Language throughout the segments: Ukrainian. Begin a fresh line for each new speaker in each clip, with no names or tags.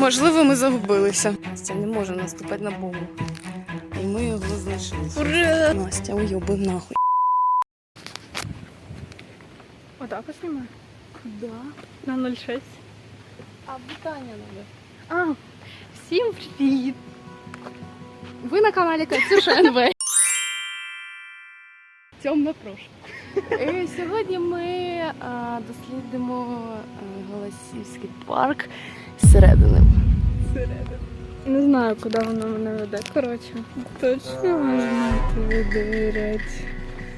Можливо, ми загубилися. Настя не може наступати на бомбу. І ми його знайшли. Ура! Настя, уйоби нахуй.
Отак ось знімаю?
Да.
На 06.
А питання надо.
А, всім привіт! Ви на каналі Катюша НВ. Темна прош.
Е, Сьогодні ми а, дослідимо а, Голосівський парк зсередини.
Не знаю, куди воно мене веде. Коротше, точно можна вибирати.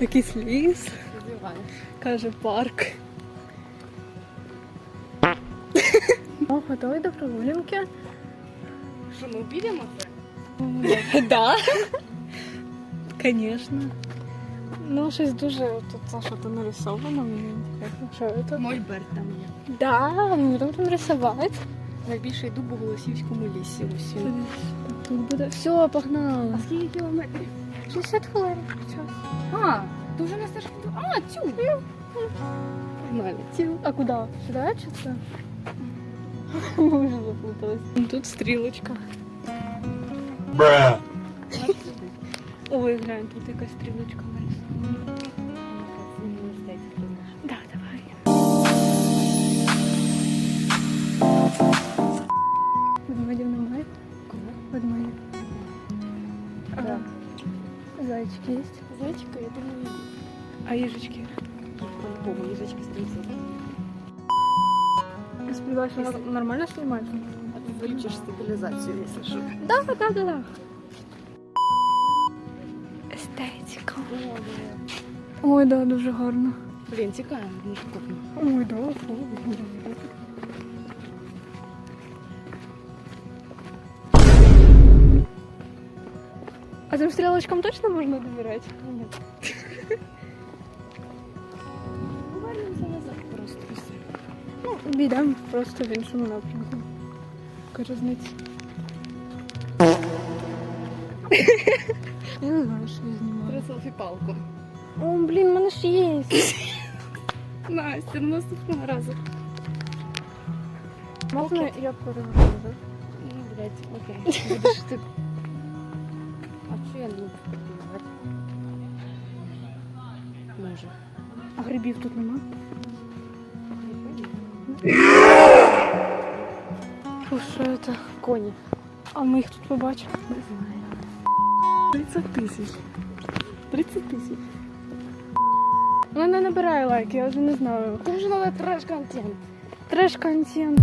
Якийсь ліс, каже парк. О, готовий до прогулянки?
Що, ми підемо це?
Да. Конечно. Ну, щось дуже тут це що то нарисовано мені. Що це?
Мольберт там є.
Да, ми будемо рисувати.
Найбільший дуб у Голосівському лісі. Ось.
Тут буде. Все, погнали.
скільки кілометрів?
60 хвилин.
А, то вже нас теж... А, тю! Погнали.
А куди? Сюди чи це? Ми вже заплутались. Тут стрілочка.
Bruh.
Ой, глянь, тут якась стрілочка. Да, давай. Ведмедів немає? Ведмедів.
Да.
Зайчики є?
Зайчика, я думаю,
А їжечки?
по-любому їжачки стрільця.
Я сподіваюся, вона нормально знімається?
А ти включиш стабілізацію, якщо що.
Да, да, да, да. Ой, да, дуже гарно.
Блін, тікаємо, може купимо.
Ой, да, фу. А цим стрілочкам точно можна довіряти?
Ні. Повернемося назад просто і все.
Ну, йдемо просто в іншому напрямку. Яка різниця? Я не знаю, що я знімаю.
Три селфі-палку.
О, блін, в мене ж є.
Настя, ну наступного разу.
Можна я переверну?
Ну, блядь, окей. Будеш ти... А що я не можу попробувати? Може.
А грибів тут нема? Фу, що це?
Коні.
А ми їх тут побачимо.
Не знаю. 30 тисяч. 30 тисяч.
Вона не набирає лайки, я вже не знаю.
Там же надо треш-контент.
Треш-контент.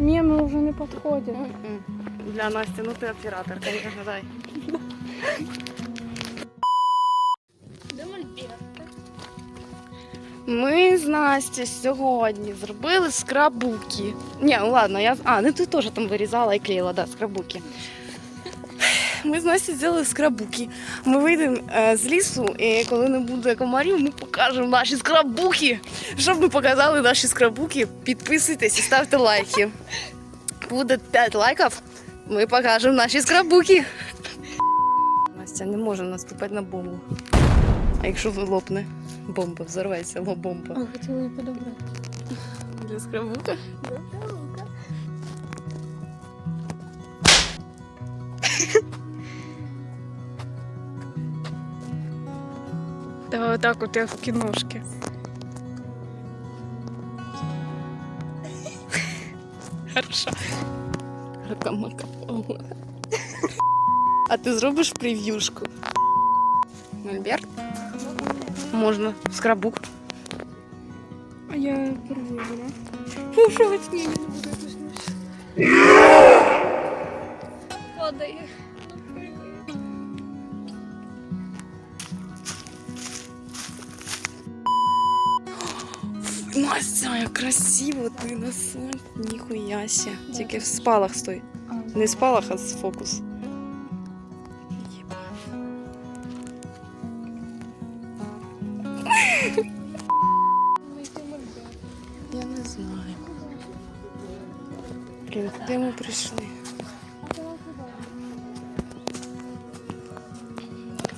Меми вже не підходять.
Для Насти, ну ти оператор, конечно, дай. Ми з Настю сьогодні зробили скрабуки. Ні, ну ладно, я. А, ну ти теж там вирізала і клеїла, да, скрабуки. Ми з Настю зробили скрабуки. Ми вийдемо е, з лісу, і коли не буде комарів, ми покажемо наші скрабуки. Щоб ми показали наші скрабуки, підписуйтесь і ставте лайки. Буде 5 лайків, ми покажемо наші скрабуки. Настя не може наступати на бомбу. А якщо лопне бомба, взорветься бомба.
А хотіла її подобрати.
Для скрабука?
Да, так от як в кіношці.
Хорошо. Ракамака. А ти зробиш прев'юшку? Мольберт? Можна. Скрабук.
А я перевірила. Фу, що ви ні, не буду якось Падає.
Настя, як красиво ти на сонці. Ніхуя ся. Тільки в спалах стой. Не в спалах, а з фокус. Я не знаю. Блін, куди ми прийшли?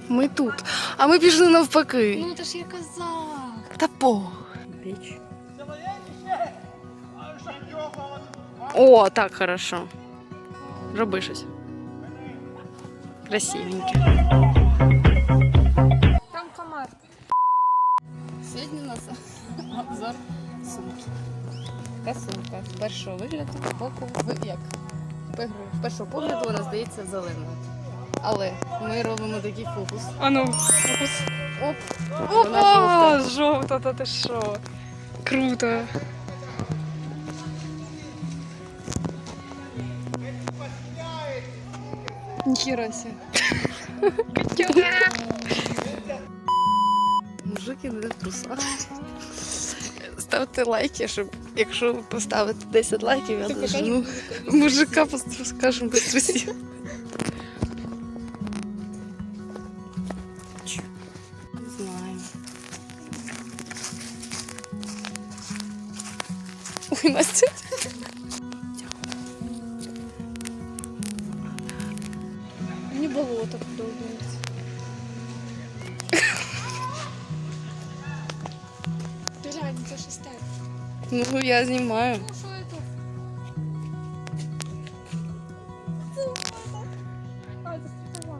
Ми тут. А ми пішли навпаки.
Ну, то ж я казав.
Та по. О, так, хорошо. Роби щось. Красивеньке.
Там комар.
Сьогодні у нас обзор сумки. Така сумка з першого вигляду, боку, як з першого погляду вона здається зеленою. Але ми робимо такий фокус.
А ну.
Оп!
Опа!
Жовта,
та ти що? Круто. Ніхіра сі.
Мужики не в трусах. Ставте лайки, щоб якщо ви поставите 10 лайків, я дожену мужика, скажемо без трусів. Не знаю. Ой, Настя.
Це шесте.
Ну, я знімаю.
Ну, що це? А, це страхова.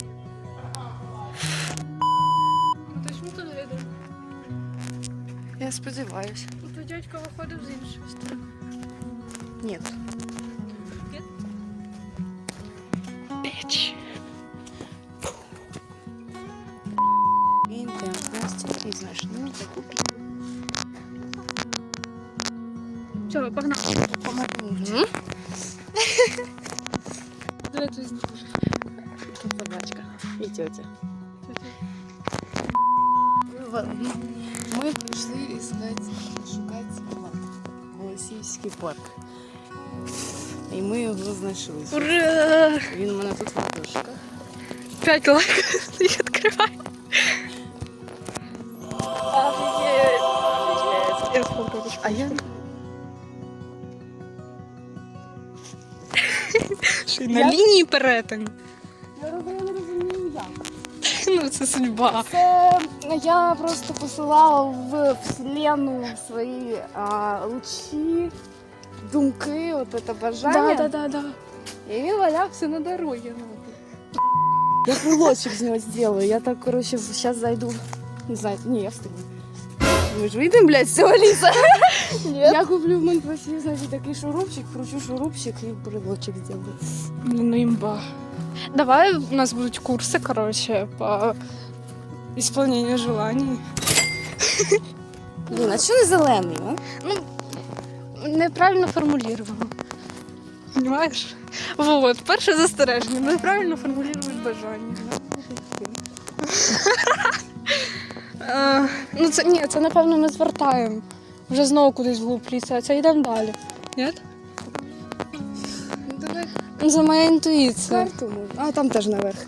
Ну, то ж ми тут видно.
Я сподіваюся.
Тут дядько виходив з іншої сторони.
Ні.
Ні?
Біч. Він там Настя і знайшли таку
Все, погнали.
Угу.
Давай тут знімемо.
Тут собачка. І тетя. Ладно. Ми прийшли искать, шукати парк. Голосіївський парк. І ми його знайшли.
Ура!
Він у мене тут в ладошках.
П'ять лайків і відкривай. Офігеть! Офігеть! Я спробую.
А я
Ще й на лінії перетин.
Я не розумію як.
Ну, це судьба.
Це я просто посилала в вселенну свої а, лучі, думки, от це бажання.
Да, да, да, да.
І він валявся на дорогі. Я брелочек з нього зроблю. Я так, коротше, зараз зайду. Не знаю, ні, я встигну. Ми ж вийдемо, блядь, з цього ліса. Я куплю в Монпасі, значить, такий шурупчик, кручу шурупчик і брелочек зроблю.
Ну імба. Давай у нас будуть курси, коротше, по исполнению желаний.
Блін, а що не зелений, а?
Неправильно формулировано. Понимаешь? Вот, перше застереження. Неправильно формулюєш бажання. Е, Ну, це ні, це напевно ми звертаємо. Вже знову кудись в глуб лісу, а це йдемо далі. Ні?
Давай
Ну, Це моя інтуїція.
карту. А, там теж наверх.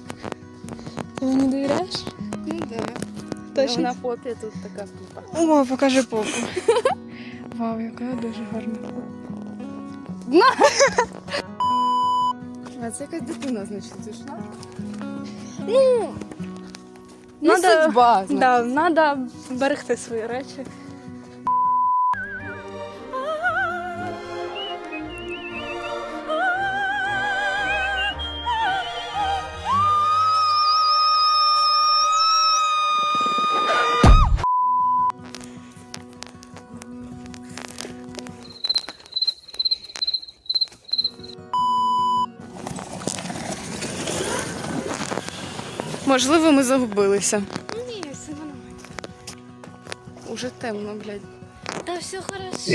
Ти мені довіряєш?
Ну, да.
Точно?
На попі тут така купа.
О, покажи попу. Вау, яка дуже гарна.
А це якась дитина, значить, зійшла.
Ну,
Ну,
Надо-
судьба,
да, надо берегти свої речі.
Можливо, ми загубилися.
Ні, все нормально.
Уже темно, блядь.
Та все хорошо.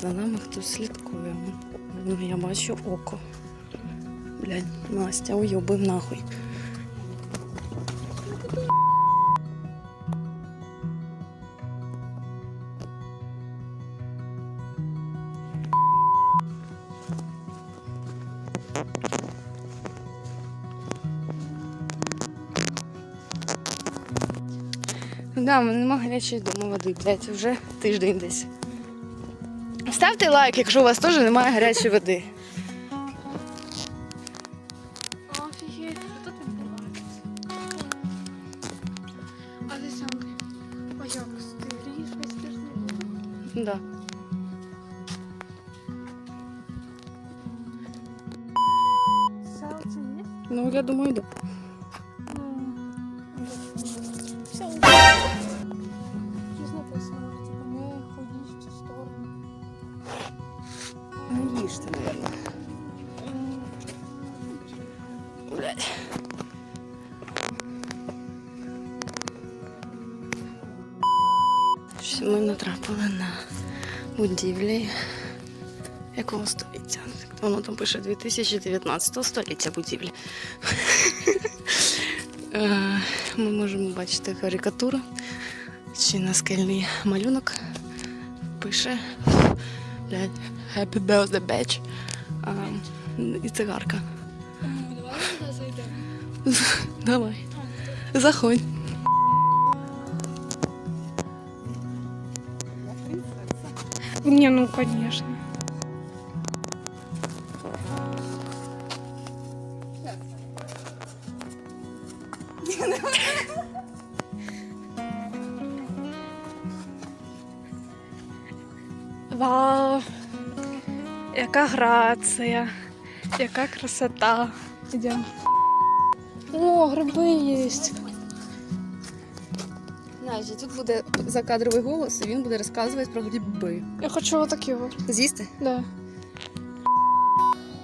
За нами хтось слідкує. Ну, я бачу око. Блядь, Настя, уйобив нахуй. Да, нема гарячої дома води, блядь, вже тиждень десь. Ставте лайк, якщо у вас теж немає гарячої води.
Написано, типу, не ходіть в цю сторону.
Не їжте, наверное. Блядь. Ми натрапили на будівлі якого століття? Воно там пише 2019 століття будівлі. Е, Ми можемо бачити карикатуру чи наскельний малюнок. Пише Happy birthday, bitch. А, і цигарка.
Давай сюди зайдемо.
Давай. Заходь.
Не, ну, звісно. Вау! Яка грація, яка красота. Ідемо. О, гриби є.
Значить, тут буде закадровий голос, і він буде розказувати про гриби.
Я хочу отакі от.
З'їсти?
Да.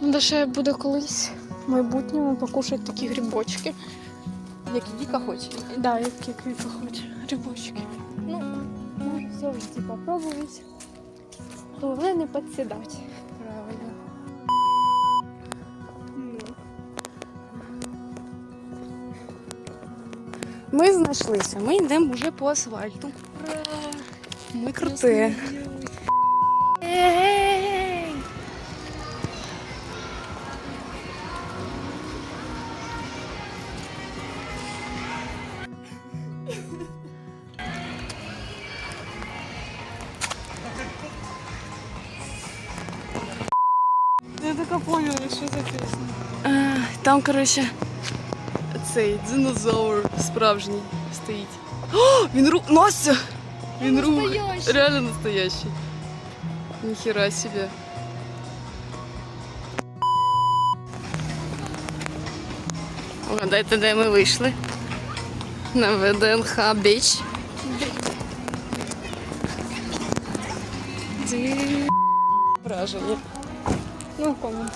Надо ще буде колись в майбутньому покушати такі грибочки.
Як Віка хоче.
Да, як Віка хоче. Грибочки. Ну, можна завжди попробувати. Головне не підсідати.
Правильно. Ми знайшлися. Ми йдемо вже по асфальту. Ми крути.
Я така поняла, що за пісня.
Е, Там, коротше, цей динозавр справжній стоїть. О, він ру... Настя! Він рух.
Настоящий.
Реально настоящий. Ніхера себе. Угадайте, де ми вийшли? На ВДНХ Біч. Ді- Враження.
Ну, комент.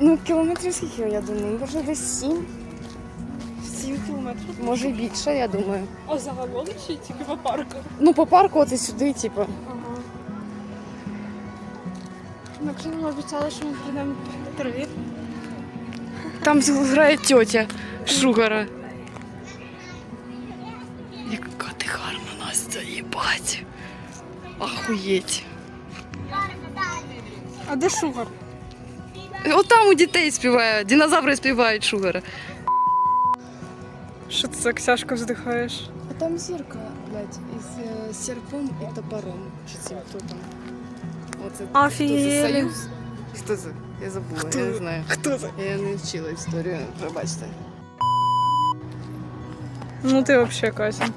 Ну, кілометрів скільки, я думаю, може десь сім,
7 кілометрів.
може і більше, я думаю.
А загалом чи тільки по парку?
Ну, по парку оце сюди, типу.
Ага. Ми Ксені обіцяли, що ми прийдемо три.
Там грає тьотя Шугара. Охуєть.
А де шугар?
От там у дітей співає, динозаври співають Шугара.
Що ти так тяжко вздихаєш?
А там зірка, блядь, із е, серпом і топором. Чи цим хто там? Оце
Офігели.
Союз? Хто це? Я забула, я не знаю.
Хто це?
Я не вчила історію, пробачте.
Ну ти взагалі Катя.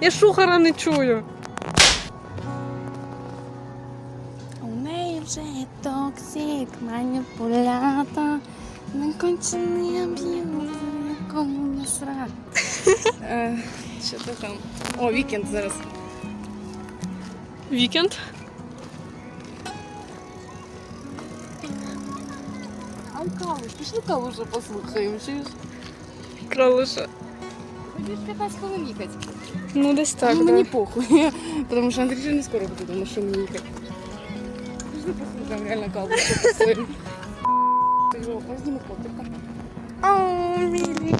Я шухара не чую.
У неї вже є токсик, маніпулятор, некончений аб'юз, якому насрать. Е, Що то там? О, вікенд зараз.
Вікенд?
А каву, пішли каву вже послухаємо, чуєш?
Кралиша.
Ходиш 15 хвилин їхати.
Ну десь так,
ну,
да.
мені похуй, тому що Андрій вже не скоро буде дома, що мені їхати. Пішли послухаємо реально каву, що послухаємо. Ти його возьмемо котика.
О, милі.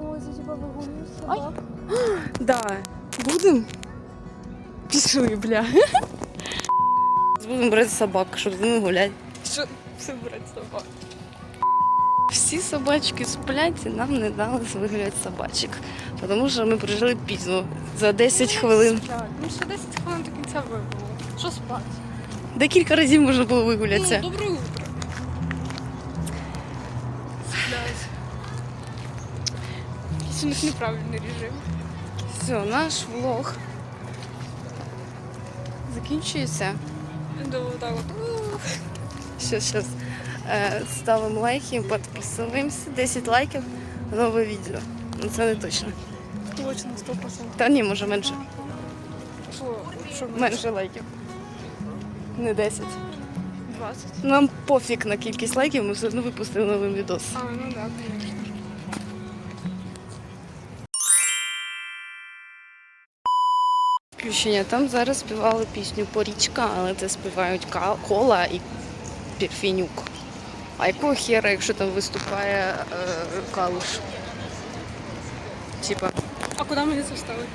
Ой, за тебе вигулюю собак.
Да. Будем? Пішли, бля. Будемо брати собак, щоб з ними гуляти.
Що все брати собак?
Всі собачки сплять, і нам не дали вигуляти собачок. Тому що ми прийшли пізно, за 10 хвилин.
Ну ще 10 хвилин до кінця вибуло. Що спати?
Декілька разів можна було вигулятися.
Ну, доброе утро. Якийсь у них неправильний режим.
Все, наш влог закінчується.
Вот так вот.
Сейчас, сейчас е, ставимо лайки, підписуємося. 10 лайків, нове відео. Ну це не точно.
Точно, 100%.
Та ні, може менше.
Що, що
Менше лайків. Не 10.
20.
Нам пофіг на кількість лайків, ми все одно випустили новий відос.
А, ну так. да, конечно.
Там зараз співали пісню Порічка, але це співають кола і Перфінюк. А якого хера, якщо там виступає е, калуш? Типа,
А куди мені це ставити?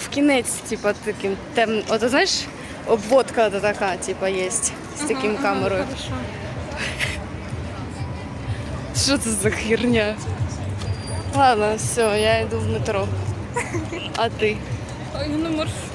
в кінець, типа, таким темним. От знаєш, обводка така, типа, є з таким
Ага,
камерою.
Ага.
Що це за херня? Ладно, все, я йду в метро. А ти?
Я на маршрут. Ну, це?